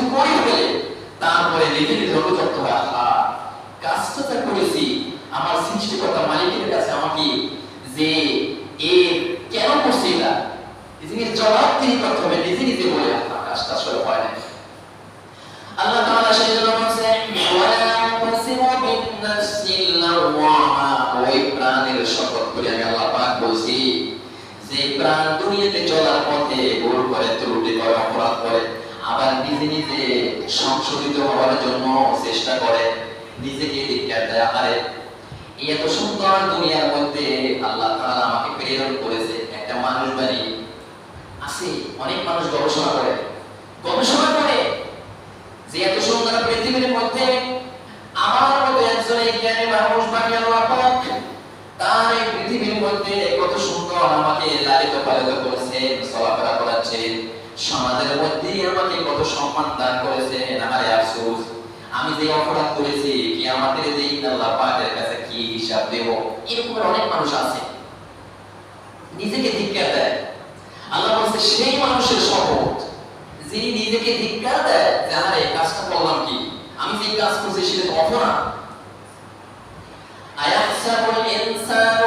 কিছু করে ফেলে তারপরে নিজে নিজে অনুতপ্ত হয় কাজটা যা করেছি। আমার সৃষ্টিকর্তা মালিকের কাছে আমাকে যে এ কেন করছে এটা জিনিস জবাব তিনি করতে হবে নিজে নিজে বলে আহা কাজটা আসলে হয় না আল্লাহ তাআলা সেই জন্য বলছেন ওয়ালা তাসিমু বিন নাফসিল লাওয়ামা ওই প্রাণের শপথ করে আমি আল্লাহ পাক বলছি, যে প্রাণ দুনিয়াতে চলার পথে ভুল করে, ত্রুটি করে, অপরাধ করে আবার নিজে নিজে সংশোধিত হওয়ার জন্য চেষ্টা করে নিজেকে ধিক্কার দেয়। এই এত সুন্দর দুনিয়ার মধ্যে আল্লাহ তাআলা আমাকে প্রেরণ করেছে। একটা মানুষ বাড়ি আছে, অনেক মানুষ গবেষণা করে। গবেষণা করে যে এত সুন্দর পৃথিবীর মধ্যে আমার মতো একজন জ্ঞানী মানুষ বানিয়ে আল্লাহ পাক, তার এই পৃথিবীর মধ্যে কত সুন্দর আমাকে লালিত পালিত করেছেন চলাফেরা করাচ্ছেন সমাজের মধ্যে আমাকে কত সম্মান দান করেছেন আমারে আফসোস। আমি যে অপরাধ করেছি, কি আমাদের যে আল্লাহ পাকের কাছে কি হিসাব দেব? এরকম অনেক মানুষ আছে। নিজেকে ধিক্কার দেয়। আল্লাহ বলছে, সেই মানুষের শপথ, যিনি নিজেকে ধিক্কার দেয়, যে আরে এই কাজটা করলাম কি? আমি যে কাজ করছি, সেটা অপরাধ। আয়াহসাবুল ইনসান